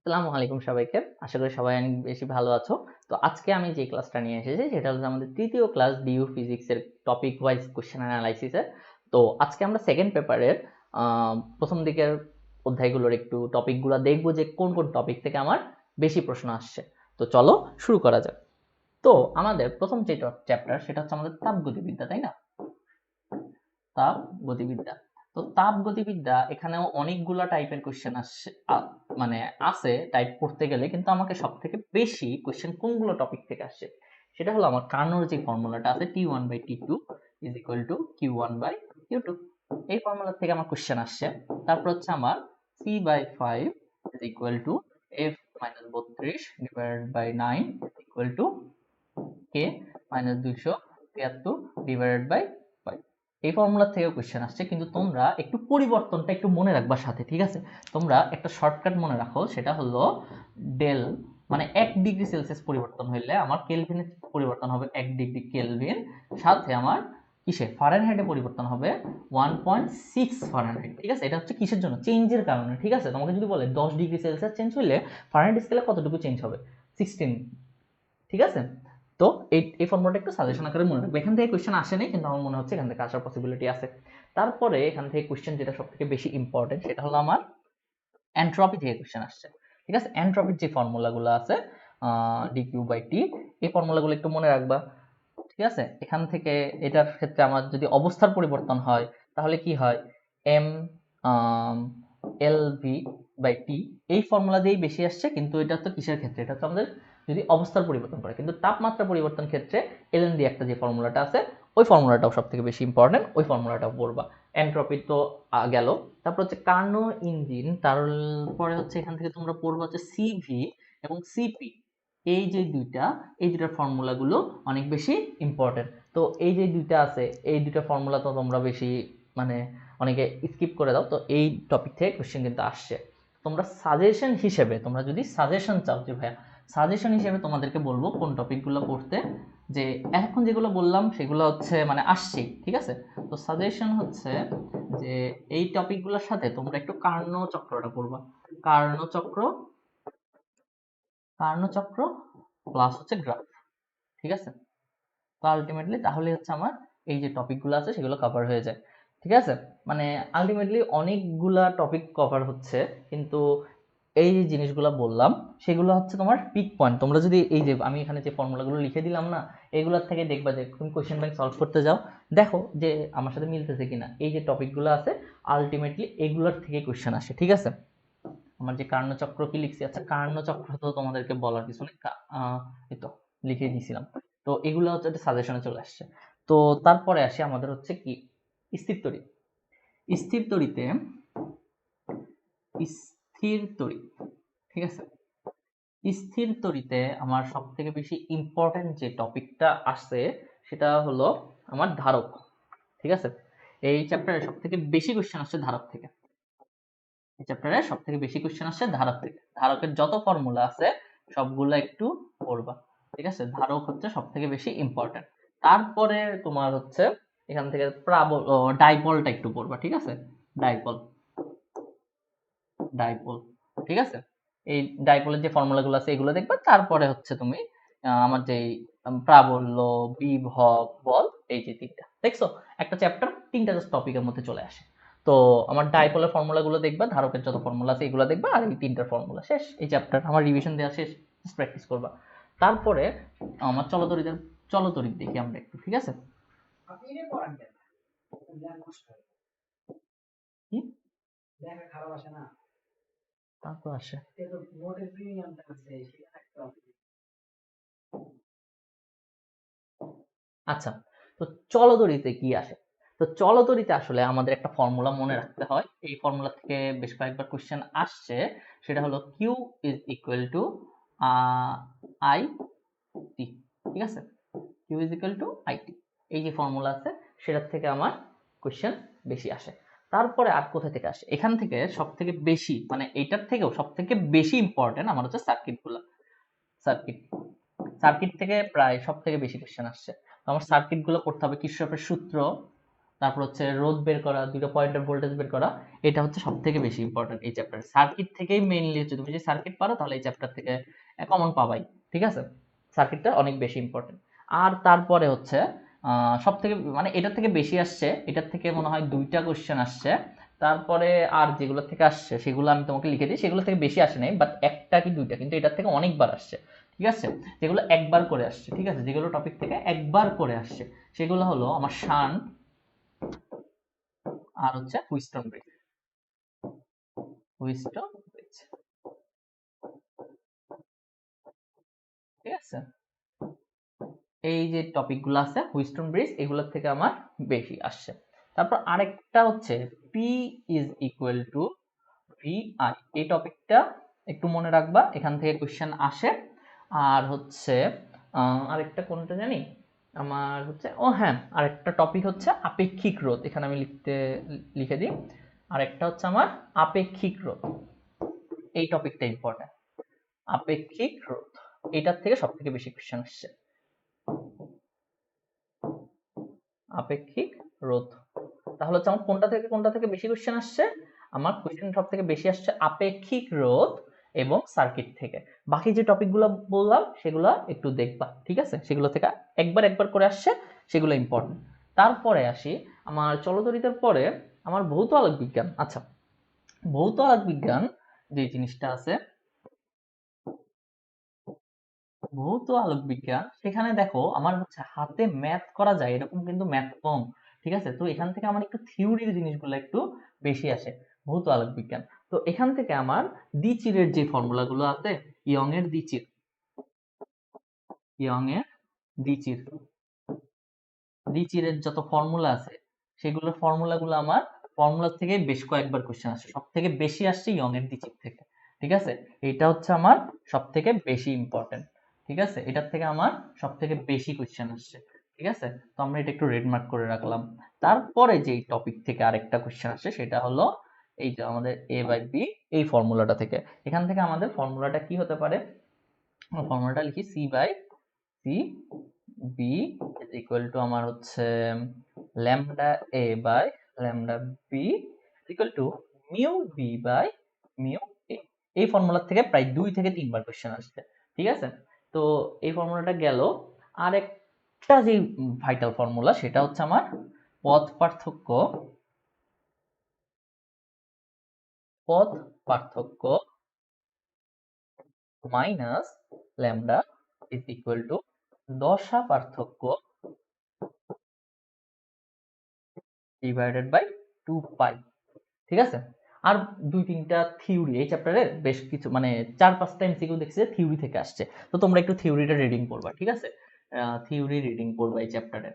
আসসালামু আলাইকুম সবাইকে। আশা করি সবাই অনেক বেশি ভালো আছো। তো আজকে আমি যে ক্লাসটা নিয়ে এসেছি, সেটা হচ্ছে আমাদের তৃতীয় ক্লাস ডিউ ফিজিক্সের টপিক ওয়াইজ কোশ্চেন অ্যানালাইসিসের তো আজকে আমরা সেকেন্ড পেপারের প্রথম দিকের অধ্যায়গুলোর একটু টপিকগুলো দেখব যে কোন কোন টপিক থেকে আমার বেশি প্রশ্ন আসছে। তো চলো শুরু করা যাক। তো আমাদের প্রথম যে চ্যাপ্টার সেটা হচ্ছে আমাদের তাপ গতিবিদ্যা, তাই না? তাপ গতিবিদ্যা। তো তাপ গতিবিদ্যা, এখানেও অনেকগুলা টাইপের কোশ্চেন আসছে। মানে আছে টাইপ করতে গেলে কিন্তু আমাকে সব থেকে বেশি কোয়েশ্চেন কোনগুলো টপিক থেকে আসছে সেটা হলো আমার কার্নোর যে ফর্মুলাটা আছে T one by T two is equal to Q one by Q two এই ফর্মুলা থেকে আমার কোশ্চেন আসছে। তারপর হচ্ছে আমার C by five is equal to F minus বত্রিশ divided by nine equal to K minus দুইশো তিয়াত্তর ডিভাইডেড বাই এই ফর্মুলা থেকেও কোশ্চেন আসছে, কিন্তু তোমরা একটু পরিবর্তনটা একটু মনে রাখবা সাথে, ঠিক আছে? তোমরা একটা শর্টকাট মনে রাখো, সেটা হলো ডেল মানে এক ডিগ্রি সেলসিয়াস পরিবর্তন হইলে আমার কেলভিনের পরিবর্তন হবে এক ডিগ্রি কেলভিন সাথে আমার কিসে ফারেনহাইটে পরিবর্তন হবে ওয়ান পয়েন্ট সিক্স ফারেনহাইট ঠিক আছে? এটা হচ্ছে কিসের জন্য? চেঞ্জের কারণে, ঠিক আছে? তোমাকে যদি বলে দশ ডিগ্রি সেলসিয়াস চেঞ্জ হইলে ফারেনহাইট স্কেলে কতটুকু চেঞ্জ হবে? সিক্সটিন ঠিক আছে? তো এই এই ফর্মুলাটা একটু সাজেশন আকারে মনে রাখবে। এখান থেকে কোশ্চেন আসেনি কিন্তু আমার মনে হচ্ছে এখান থেকে আসার পসিবিলিটি আছে। তারপরে এখান থেকে কোশ্চেন যেটা সব থেকে বেশি ইম্পর্টেন্ট সেটা হলো আমার এন্ট্রপি থেকে কোশ্চেন আসছে। ঠিক আছে? এন্ট্রপির যে ফর্মুলাগুলো আছে ডি কিউ বাই টি এই ফর্মুলাগুলো একটু মনে রাখবা। ঠিক আছে? এখান থেকে এটার ক্ষেত্রে আমার যদি অবস্থার পরিবর্তন হয়, তাহলে কি হয়? M L V by T এই ফর্মুলা দিয়েই বেশি আসছে, কিন্তু এটা তো কিসের ক্ষেত্রে? এটা তো আমাদের যদি অবস্থার পরিবর্তন করে। কিন্তু তাপমাত্রা পরিবর্তন ক্ষেত্রে এলএন ডি একটা যে ফর্মুলাটা আছে, ওই ফর্মুলাটাও সব থেকে বেশি ইম্পর্টেন্ট ওই ফর্মুলাটাও পড়বা। এন্ট্রপি তো গেল। তারপর হচ্ছে কার্নো ইঞ্জিন তারপরে হচ্ছে এখান থেকে তোমরা পড়বা হচ্ছে সিভি এবং সিপি এই যে দুইটা, এই দুইটার ফর্মুলাগুলো অনেক বেশি ইম্পর্টেন্ট তো এই যে দুইটা আছে, এই দুইটা ফর্মুলা তো তোমরা বেশি মানে অনেকে স্কিপ করে দাও। তো এই টপিক থেকে কোশ্চেন কিন্তু আসছে। তোমরা সাজেশন হিসেবে, তোমরা যদি সাজেশন চাও যে ভাইয়া সাজেশন হিসেবে তোমাদেরকে বলব কোন টপিকগুলো পড়তে, যে এখন যেগুলো বললাম সেগুলো হচ্ছে মানে আসছেই ঠিক আছে? তো সাজেশন হচ্ছে যে এই টপিকগুলোর সাথে তোমরা একটু কার্ণ চক্রটা পড়বা। কার্ণ চক্র কার্ণ চক্র প্লাস হচ্ছে গ্রাফ ঠিক আছে? তো আলটিমেটলি তাহলে হচ্ছে আমার এই যে টপিকগুলো আছে সেগুলো কভার হয়ে যায়, ঠিক আছে? মানে আলটিমেটলি অনেকগুলা টপিক কভার হচ্ছে, কিন্তু এই যে জিনিসগুলো বললাম সেগুলো হচ্ছে তোমার পিক পয়েন্ট তোমরা যদি এই যে আমি এখানে যে ফর্মুলাগুলো লিখে দিলাম না, এগুলোর থেকে দেখবা যে তুমি কোশ্চেন ব্যাংক সলভ করতে যাও। দেখো যে আমার সাথে মিলতেছে কিনা। এই যে টপিকগুলো আছে আলটিমেটলি এগুলোর থেকে কোশ্চেন আসে, ঠিক আছে? আমার যে কার্ণচক্র কি লিখছি? আচ্ছা কার্ণচক্র তো তোমাদেরকে বলার কিছু নেই। তো, লিখে দিয়েছিলাম। তো এগুলো হচ্ছে একটা সাজেশনে চলে আসছে। তো তারপরে আসে আমাদের হচ্ছে কি? স্থির তড়িৎ স্থির তড়িতে, স্থির তড়িৎ ঠিক আছে? স্থির তড়িতে আমার সব থেকে বেশি ইম্পর্টেন্ট যে টপিকটা আসছে, সেটা হলো আমার ধারক। ঠিক আছে? এই চ্যাপ্টারে সব থেকে বেশি কোশ্চেন আসছে ধারক থেকে। এই চ্যাপ্টারে সব থেকে বেশি কোশ্চেন আসছে ধারক থেকে। ধারকের যত ফর্মুলা আছে, সবগুলো একটু পড়বা। ঠিক আছে? ধারক হচ্ছে সব থেকে বেশি ইম্পর্টেন্ট তারপরে তোমার হচ্ছে এখান থেকে প্রাবল ডাইপলটা একটু পড়বা। ঠিক আছে? ডাইপল। ডাইপল। ঠিক আছে? এই ডাইপোলের যে ফর্মুলাগুলো আছে এগুলো দেখবা। তারপরে হচ্ছে তুমি আমার যে প্রাবল্য বিভব বল এই যে তিনটা। দেখছ? একটা চ্যাপ্টার তিনটা জাস্ট টপিকের মধ্যে চলে আসে। তো আমার ডাইপোলের ফর্মুলাগুলো দেখবা ধারকের যত ফর্মুলা আছে এগুলো দেখবা আর এই তিনটার ফর্মুলা শেষ। এই চ্যাপ্টার আমার রিভিশন দেওয়া শেষ প্র্যাকটিস করবা। তারপরে আমার চলতরিতের চলতরিত দেখি আমরা একটু ঠিক আছে? খারাপ আসে না। তা তো আসে। আচ্ছা তো চলতরিতে কি আসে? তো চলতরিতে আসলে আমাদের একটা ফর্মুলা মনে রাখতে হয়। এই ফর্মুলা থেকে বেশ কয়েকবার কোশ্চেন আসছে। সেটা হলো Q is equal to I T ঠিক আছে? Q is equal to I T এই যে ফর্মুলা আছে, সেটার থেকে আমার কোশ্চেন বেশি আসে। তারপরে আর কোথা থেকে আসে? এখান থেকে সব থেকে বেশি মানে এইটার থেকেও সব থেকে বেশি ইম্পর্টেন্ট আমার হচ্ছে সার্কিটগুলো সার্কিট সার্কিট থেকে প্রায় সব থেকে বেশি কোশ্চেন আসছে। আমার সার্কিটগুলো করতে হবে কির্চফের সূত্র, তারপর হচ্ছে রোধ বের করা, দুটো পয়েন্টের ভোল্টেজ বের করা, এটা হচ্ছে সব থেকে বেশি ইম্পর্টেন্ট এই চ্যাপ্টার সার্কিট থেকেই মেইনলি হচ্ছে, তুমি যদি সার্কিট পারো তাহলে এই চ্যাপ্টার থেকে কমন পাবাই, ঠিক আছে? সার্কিটটা অনেক বেশি ইম্পর্টেন্ট আর তারপরে হচ্ছে সব থেকে মানে এটার থেকে বেশি আসছে, এটার থেকে মনে হয় দুইটা কোশ্চেন আসছে। তারপরে আর যেগুলো থেকে আসছে, সেগুলো আমি তোমাকে লিখে দিই। সেগুলো থেকে বেশি আসে নাই বাট একটা কি দুইটা, কিন্তু এটার থেকে অনেকবার আসছে, ঠিক আছে? যেগুলো একবার করে আসছে, ঠিক আছে? যেগুলো টপিক থেকে একবার করে আসছে, সেগুলো হলো আমার শান আর হচ্ছে হুইস্টন ব্রিজ হুইস্টন ব্রিজ ঠিক আছে? এই যে টপিকগুলো আছে হুইস্টন ব্রিজ এগুলোর থেকে আমার বেশি আসছে। তারপর আরেকটা হচ্ছে P is equal to V I এই টপিকটা একটু মনে রাখবা, এখান থেকে কোশ্চেন আসে। আর হচ্ছে আরেকটা কোনটা জানি? আমার হচ্ছে, ও হ্যাঁ আরেকটা টপিক হচ্ছে আপেক্ষিক রোধ। এখানে আমি লিখতে, লিখে দিই। আরেকটা হচ্ছে আমার আপেক্ষিক রোধ। এই টপিকটা ইম্পর্টেন্ট আপেক্ষিক রোধ। এটার থেকে সব থেকে বেশি কোয়েশ্চেন আসছে। আপেক্ষিক রোধ। তাহলে হচ্ছে আমার কোনটা থেকে কোনটা থেকে বেশি কোশ্চেন আসছে? আমার কোশ্চেন সব থেকে বেশি আসছে আপেক্ষিক রোধ এবং সার্কিট থেকে। বাকি যে টপিকগুলো বললাম, সেগুলো একটু দেখবা, ঠিক আছে? সেগুলো থেকে একবার একবার করে আসছে, সেগুলো ইম্পর্টেন্ট তারপরে আসি আমার চলতরিতার পরে আমার ভৌত আলোক বিজ্ঞান আচ্ছা ভৌত আলোক বিজ্ঞান যে জিনিসটা আছে ভৌত আলোক বিজ্ঞান, সেখানে দেখো আমার হচ্ছে হাতে ম্যাথ করা যায়, এরকম কিন্তু ম্যাথ কম, ঠিক আছে? তো এখান থেকে আমার একটু থিওরির জিনিসগুলো একটু বেশি আসে ভৌত আলোক বিজ্ঞান। তো এখান থেকে আমার দ্বিচিরের যে ফর্মুলাগুলো আছে ইয়ং এর দ্বিচির ইয়ং এর দ্বিচির, দ্বিচিরের যত ফর্মুলা আছে, সেগুলোর ফর্মুলাগুলো আমার ফর্মুলা থেকে বেশ কয়েকবার কোশ্চেন আসে সব থেকে বেশি আসছে ইয়ং এর দ্বিচির থেকে, ঠিক আছে? এটা হচ্ছে আমার সব থেকে বেশি ইম্পর্টেন্ট ঠিক আছে? এটার থেকে আমার সব থেকে বেশি কোশ্চেন আসছে, ঠিক আছে? তো আমরা এটা একটু রেড মার্ক করে রাখলাম। তারপরে যে টপিক থেকে আরেকটা কোশ্চেন আসছে, সেটা হলো এই যে আমাদের এ বাই বি এই ফর্মুলাটা থেকে। এখান থেকে আমাদের ফর্মুলাটা কি হতে পারে? ফর্মুলাটা লিখি C by C B is equal to আমার হচ্ছে lambda A by lambda B equal to mu B by mu A এই ফর্মুলা থেকে প্রায় দুই থেকে তিনবার কোশ্চেন আসছে, ঠিক আছে? তো এই ফর্মুলাটা গেল। আর একটা যে ভাইটাল ফর্মুলা সেটা হচ্ছে আমার পথ পার্থক্য। পথ পার্থক্য minus lambda is equal to দশা পার্থক্য ডিভাইডেড বাই টু পাই ঠিক আছে? আর দুই তিনটা থিওরি এই চ্যাপ্টারে বেশ কিছু মানে চার পাঁচটা এমসিকিউ দেখছি থিওরি থেকে আসছে। তো তোমরা একটু থিওরিটা রিডিং করবা, ঠিক আছে? থিওরি রিডিং করবা এই চ্যাপ্টারে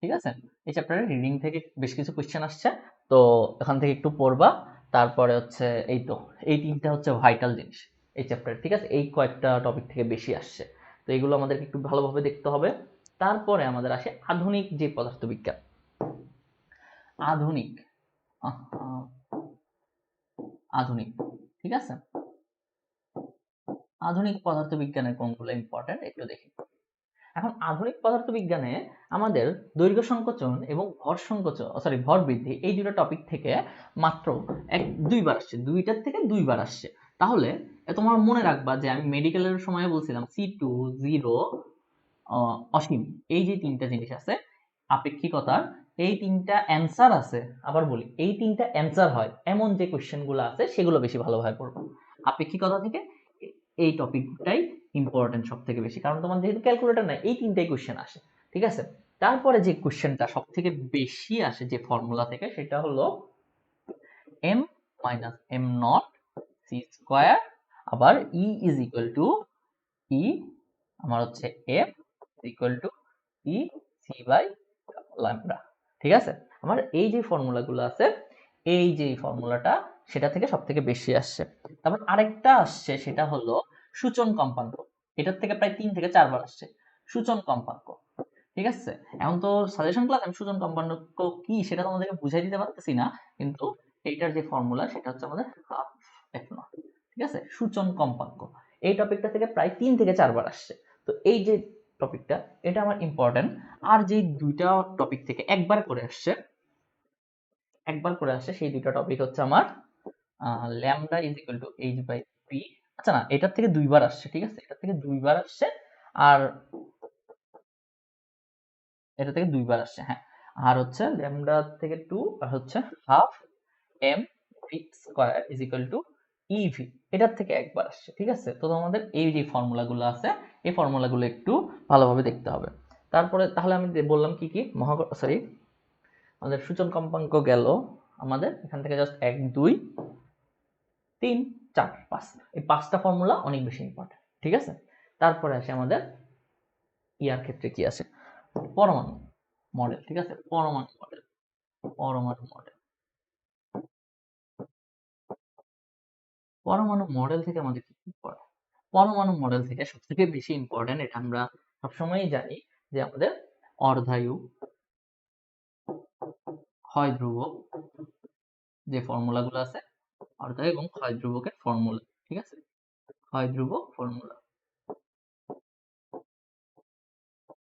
ঠিক আছে? এই চ্যাপ্টারে রিডিং থেকে বেশ কিছু কোশ্চেন আসছে। তো এখান থেকে একটু পড়বা। তারপরে হচ্ছে, এই তো, এই তিনটা হচ্ছে ভাইটাল জিনিস এই চ্যাপ্টার ঠিক আছে? এই কয়েকটা টপিক থেকে বেশি আসছে। তো এগুলো আমাদেরকে একটু ভালোভাবে দেখতে হবে। তারপরে আমাদের আসে আধুনিক যে পদার্থবিজ্ঞান। আধুনিক। আধুনিক, ঠিক আছে? আধুনিক পদার্থবিজ্ঞানের কোনগুলো ইম্পর্টেন্ট একটু দেখি। এখন আধুনিক পদার্থবিজ্ঞানে আমাদের দৈর্ঘ্য সংকোচন এবং ভর সংকোচন সরি ভর বৃদ্ধি, এই দুটো টপিক থেকে মাত্র এক, দুইবার আসছে। দুইটার থেকে দুইবার আসছে। তাহলে তোমার মনে রাখবা যে আমি মেডিকেলের সময় বলছিলাম সি টু জিরো অসীম, এই যে তিনটা জিনিস আছে, আপেক্ষিকতার এই তিনটা অ্যান্সার আছে, আবার বলি, এই তিনটা অ্যান্সার হয়, এমন যে কোশ্চেনগুলো আছে, সেগুলো বেশি ভালোভাবে পড়ব। আপেক্ষিকতা থেকে এই টপিকটাই ইম্পর্টেন্ট সব থেকে বেশি, কারণ তোমার যেহেতু ক্যালকুলেটর নাই, এই তিনটাই কোশ্চেন আসে, ঠিক আছে? তারপরে যে কোশ্চেনটা সব থেকে বেশি আসে যে ফর্মুলা থেকে, সেটা হলো M minus M naught C square আবার E is equal to E আমার হচ্ছে F equal to E C by lambda ঠিক আছে? আমার এই যে ফর্মুলাগুলো আছে, এই যে ফর্মুলাটা সেটা থেকে সব থেকে বেশি আসছে। তারপর আরেকটা আসছে, সেটা হলো সূচন কম্পাঙ্ক। এটার থেকে প্রায় তিন থেকে চারবার আসছে। সূচন কম্পাঙ্ক। ঠিক আছে? এখন তো সাজেশন ক্লাস আমি সূচন কম্পাঙ্ক কি সেটা তোমাদেরকে বুঝাই দিতে পারতেছি না, কিন্তু এইটার যে ফর্মুলা সেটা হচ্ছে আমাদের হাফ এফ নট ঠিক আছে? সূচন কম্পাঙ্ক। এই টপিকটা থেকে প্রায় তিন থেকে চারবার আসছে। তো এই যে টপিকটা এটা আমার ইম্পর্টেন্ট আর যে দুইটা টপিক থেকে একবার করে আসছে, একবার করে আসছে, সেই দুইটা টপিক হচ্ছে আমার lambda is equal to H by P আচ্ছা না, এটার থেকে দুইবার আসছে, ঠিক আছে? এটার থেকে দুইবার আসছে, আর এটা থেকে দুইবার আসছে হ্যাঁ। আর হচ্ছে ল্যামডা থেকে টু আর হচ্ছে half M V square is equal to EV এটার থেকে একবার আসছে, ঠিক আছে? তো তোমাদের এই যে ফর্মুলাগুলো আছে, এই ফর্মুলাগুলো একটু ভালোভাবে দেখতে হবে। তারপরে তাহলে আমি বললাম কি কি? মহা সরি আমাদের সূচন কম্পাঙ্ক গেল আমাদের এখান থেকে জাস্ট এক, দুই, তিন, চার, পাঁচ। এই পাঁচটা ফর্মুলা অনেক বেশি ইম্পর্টেন্ট ঠিক আছে? তারপরে আসে আমাদের ইয়ার ক্ষেত্রে কি আছে? পরমাণু মডেল ঠিক আছে? পরমাণু মডেল পরমাণু মডেল পরমাণু মডেল থেকে আমাদের কি পড়ে পরমাণু মডেল থেকে সবথেকে বেশি ইম্পর্টেন্ট এটা আমরা সবসময়ই জানি যে আমাদের অর্ধায়ু ক্ষয় ধ্রুবক যে ফর্মুলাগুলো আছে, অর্ধায়ু এবং ক্ষয় ধ্রুবকের ফর্মুলা ঠিক আছে? ক্ষয় ধ্রুবক ফর্মুলা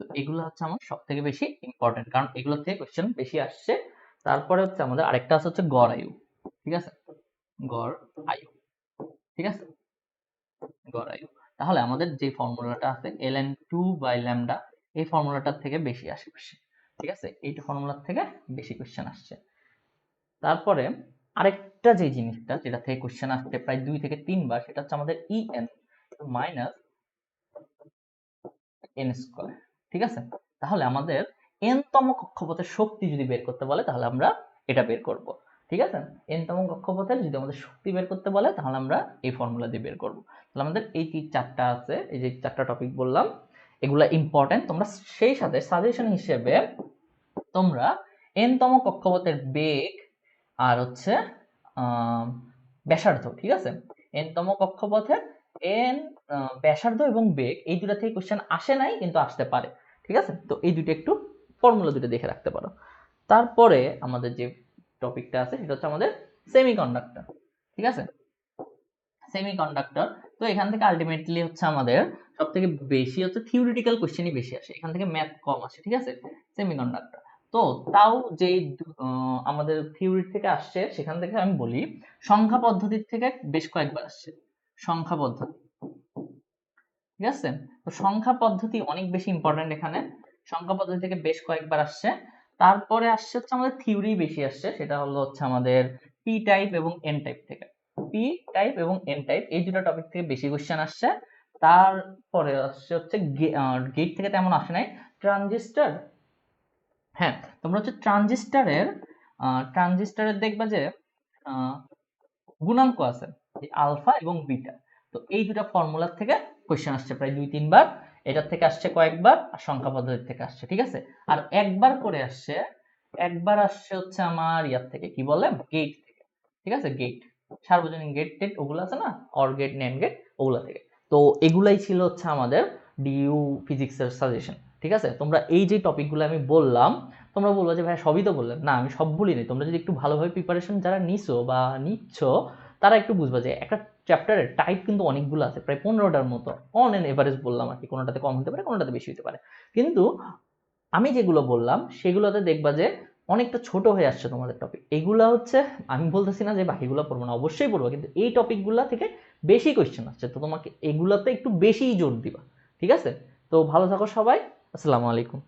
তো এগুলো হচ্ছে আমার সব থেকে বেশি ইম্পর্টেন্ট কারণ এগুলো থেকে কোশ্চেন বেশি আসছে। তারপরে হচ্ছে আমাদের আরেকটা আছে হচ্ছে গড় আয়ু, ঠিক আছে? গড় ঠিক আছে? গড় আয়ু তাহলে আমাদের যে ফর্মুলাটা আছে L N two by lambda এই ফর্মুলাটার থেকে বেশি আসে কোশ্চেন ঠিক আছে? এইটা ফর্মুলার থেকে বেশি কোশ্চেন আসছে। তারপরে আরেকটা যে জিনিসটা, যেটা থেকে কোশ্চেন আসছে প্রায় দুই থেকে তিনবার, সেটা হচ্ছে আমাদের E N minus N square ঠিক আছে? তাহলে আমাদের এন তম কক্ষপথের শক্তি যদি বের করতে বলে, তাহলে আমরা এটা বের করব। ঠিক আছে? এন তম কক্ষপথের যদি আমাদের শক্তি বের করতে বলে, তাহলে আমরা এই ফর্মুলা দিয়ে বের করব। তাহলে আমাদের এই তিন চারটা আছে, এই যে চারটা টপিক বললাম, এগুলা ইম্পর্টেন্ট তোমরা সেই সাথে সাজেশন হিসেবে তোমরা এন তম কক্ষপথের বেগ আর হচ্ছে ব্যাসার্ধ, ঠিক আছে? এন তম কক্ষপথের এন ব্যাসার্ধ এবং বেগ, এই দুটা থেকে কোশ্চেন আসে নাই, কিন্তু আসতে পারে। ঠিক আছে? তো এই দুটো একটু ফর্মুলা দুটো দেখে রাখতে পারো। তারপরে আমাদের যে টপিকটা আছে সেটা হচ্ছে আমাদের সেমিকন্ডাক্টর ঠিক আছে? সেমিকন্ডাক্টর তো এখান থেকে আলটিমেটলি হচ্ছে আমাদের সব থেকে বেশি হচ্ছে থিওরিটিক্যাল কোশ্চেনই বেশি আসে। এখান থেকে ম্যাথ কম আসে, ঠিক আছে? সেমিকন্ডাক্টর তো তাও যে আমাদের থিওরি থেকে আসছে, সেখান থেকে আমি বলি, সংখ্যা পদ্ধতির থেকে বেশ কয়েকবার আসছে। সংখ্যা পদ্ধতি, ঠিক আছে? তো সংখ্যা পদ্ধতি অনেক বেশি ইম্পর্টেন্ট এখানে। সংখ্যা পদ্ধতি থেকে বেশ কয়েকবার আসছে। তারপরে আসছে হচ্ছে আমাদের থিওরি বেশি আসছে, সেটা হলো হচ্ছে আমাদের পি টাইপ এবং এন টাইপ থেকে। পি টাইপ এবং এন টাইপ এই দুটো টপিক থেকে বেশি কোশ্চেন আসছে। তারপরে আসছে হচ্ছে গেট থেকে তেমন আসে নাই। ট্রানজিস্টর হ্যাঁ তোমরা হচ্ছে ট্রানজিস্টরের ট্রানজিস্টরের দেখবা যে গুণাঙ্ক আছে আলফা এবং বিটা তো এই দুটো ফর্মুলার থেকে কোশ্চেন আসছে প্রায় দুই, তিনবার। এটার থেকে আসছে কয়েকবার আর সংখ্যা পদ্ধতি থেকে আসছে, ঠিক আছে? আর একবার করে আসছে, একবার আসছে হচ্ছে আমার ইয়ার থেকে, কি বলে? গেট থেকে, ঠিক আছে? গেট সার্বজনীন গেট টেট, ওগুলো আছে না? অর গেট ন্যান গেট ওগুলো থেকে। তো এগুলাই ছিল হচ্ছে আমাদের ডিইউ ফিজিক্সের সাজেশন ঠিক আছে? তোমরা এই যে টপিকগুলো আমি বললাম, তোমরা বলব যে ভাই সবই তো বললেন। না, আমি সব বলিনি তোমরা যদি একটু ভালোভাবে প্রিপারেশন যারা নিছো বা নিচ্ছ, তারা একটু বুঝবা যে, একটা চ্যাপ্টারের টাইপ কিন্তু অনেকগুলো আছে, প্রায় পনেরোটার মতো। অন এন এভারেজ বললাম আর কি, কোনোটাতে কম হতে পারে, কোনোটাতে বেশি হতে পারে। কিন্তু আমি যেগুলো বললাম, সেগুলোতে দেখবা যে অনেকটা ছোট হয়ে আসছে তোমাদের টপিক এগুলা হচ্ছে, আমি বলতেছি না যে বাকিগুলো পড়ব না, অবশ্যই পড়ব, কিন্তু এই টপিকগুলো থেকে বেশি কোয়েশ্চেন আসছে। তো তোমাকে এগুলাতে একটু বেশিই জোর দিবা, ঠিক আছে? তো ভালো থাকো সবাই, আসসালামু আলাইকুম।